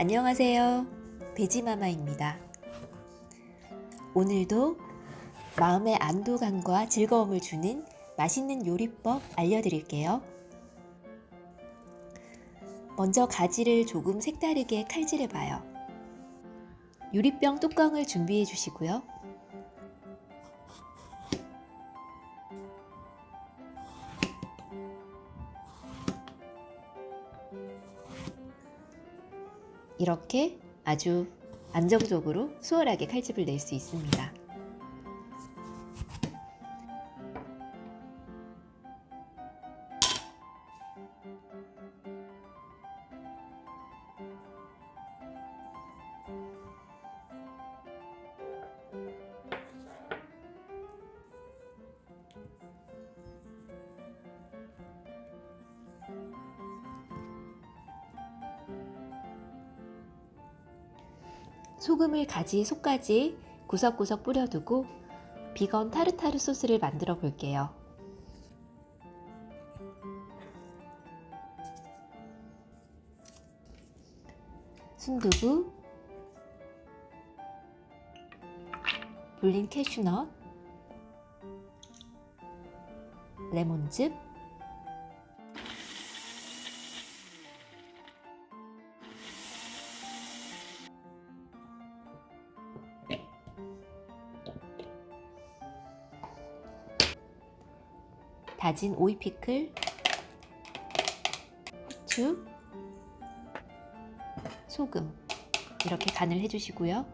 안녕하세요. 베지마마입니다. 오늘도 마음의 안도감과 즐거움을 주는 맛있는 요리법 알려드릴게요. 먼저 가지를 조금 색다르게 칼질해봐요. 유리병 뚜껑을 준비해 주시고요. 이렇게 아주 안정적으로 수월하게 칼집을 낼 수 있습니다. 소금을 가지 속까지 구석구석 뿌려두고 비건 타르타르 소스를 만들어 볼게요. 순두부, 불린 캐슈넛, 레몬즙, 다진 오이 피클, 후추, 소금 이렇게 간을 해주시고요.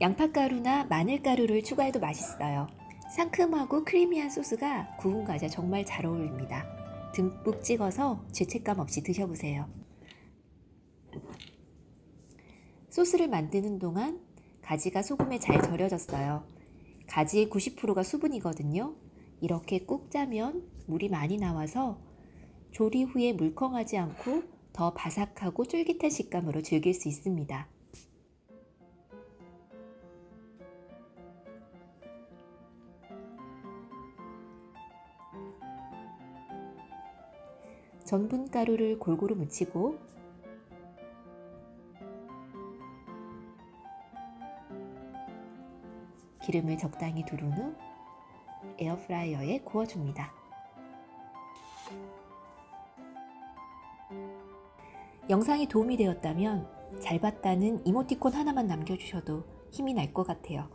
양파가루나 마늘가루를 추가해도 맛있어요. 상큼하고 크리미한 소스가 구운 과자 정말 잘 어울립니다. 듬뿍 찍어서 죄책감 없이 드셔보세요. 소스를 만드는 동안 가지가 소금에 잘 절여졌어요. 가지의 90%가 수분이거든요. 이렇게 꾹 짜면 물이 많이 나와서 조리 후에 물컹하지 않고 더 바삭하고 쫄깃한 식감으로 즐길 수 있습니다. 전분 가루를 골고루 묻히고 기름을 적당히 두른 후 에어프라이어에 구워줍니다. 영상이 도움이 되었다면 잘 봤다는 이모티콘 하나만 남겨주셔도 힘이 날 것 같아요.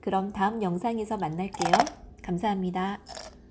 그럼 다음 영상에서 만날게요. 감사합니다.